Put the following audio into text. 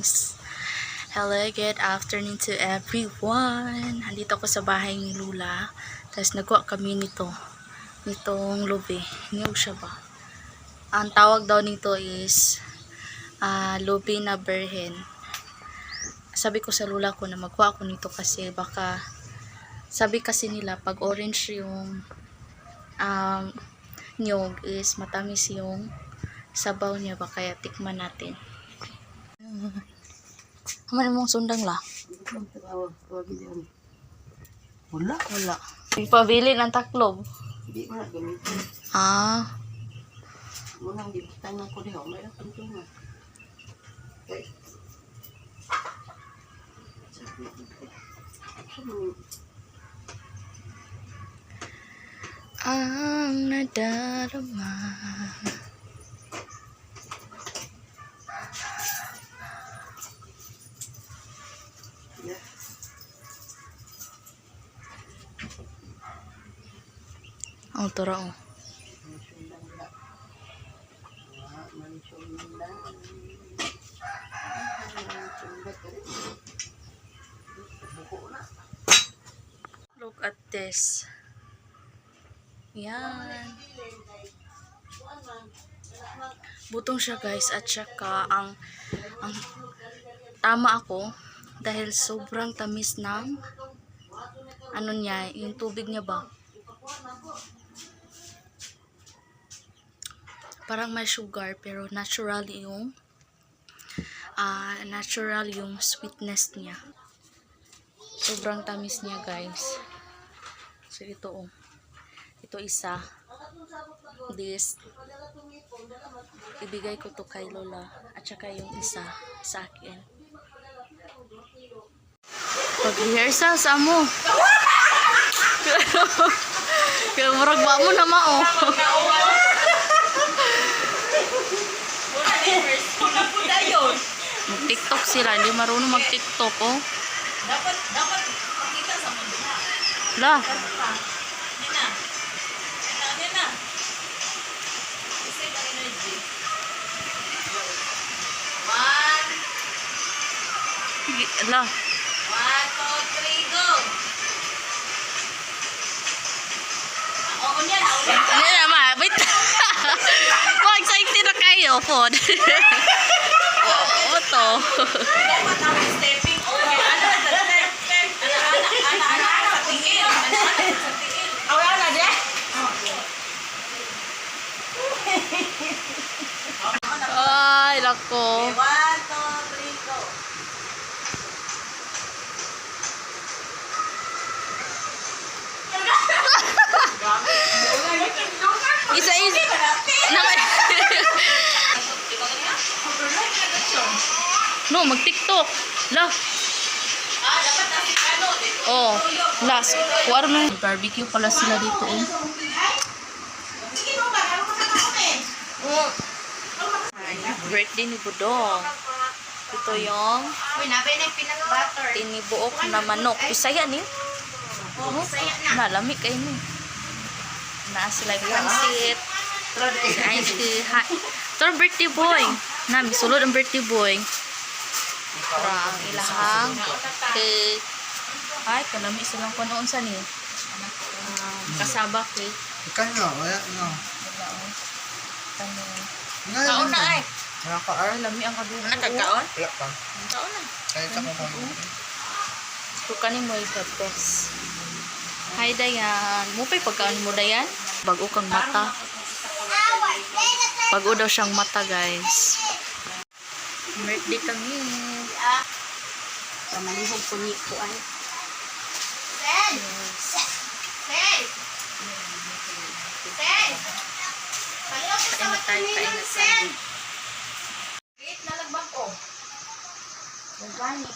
guys. Hello, good afternoon to everyone. Andito ako sa bahay ni Lula. Tapos nagwa kami nito. Nitong lubi. Niyog siya ba? Ang tawag daw nito is ah, lubi na berhen. Sabi ko sa Lula ko na magwa ako nito kasi baka sabi kasi nila pag orange yung um, nyog is matamis yung sabaw niya ba kaya tikman natin. Haman mong sundang la. Wala. Wala. Pabili ng taklob. Hindi na gamitin. Ah, Munang gibitan. May. Okay. ang nadarama. Ang tura oh. Look at this. Yan. Butong siya guys at saka ang ang tama ako dahil sobrang tamis ng ano niya, yung tubig niya ba? Parang may sugar pero natural yung ah natural yung sweetness niya. Sobrang tamis niya guys. So ito oh. Ito isa. This. Ibigay ko to kay Lola. At saka yung isa sa akin. Pag-rehearsal sa mo. Kaya murag ba mo na mao. Mag-tiktok sila. Hindi marunong mag-tiktok oh. Dapat, dapat makita sa mundo. La. Nina. Nina, Nina. Save energy. One, La. one, two, three, go. Oo niyan, oo niyan. Hindi naman. Wait. Mo excited na kayo, Pod. To. Dapat ako stepping on. Ano na sa step, step. Ano, ano, ano, ano, ano, sa tingin. Ano, ano, sa tingin. Awala na, Jack. Ay, lako. One, two, three, go. Isa isa. Naman. No, mag-tiktok. La. Ah, dapat nasi ano, dito. Oh, last. Kuwar mo. Barbecue pala sila dito. Kape? Birthday ni Budong. Ito yung na tinibuok na manok. Bisaya ni. Oh, na. Nalami kayo ni. Naa sila yung pansit. Ay, si ha. Ito ang birthday boy. Na, misulod ang birthday boy. Para ang ilahang cake. Ay, kanami silang kunoon sa ni. Um, kasaba cake. Ikan nga, wala nga. Wala. Kano. Nga, Kaon na ay. Wala ka. Ay, lami ang kadugo. Nakakaon? Wala pa. Kaon na. Kahit ako pa. Ito kanin mo yung best. Hi, Dayan. Mupay pagkaan mo, Dayan? Bago kang mata. Bago daw siyang mata, guys. Birthday kami. Pamalihog po ni ko ay. Yes. Hey! Hey! Kain na tayo, kain na tayo. Eat na lagbang ko. Nagani.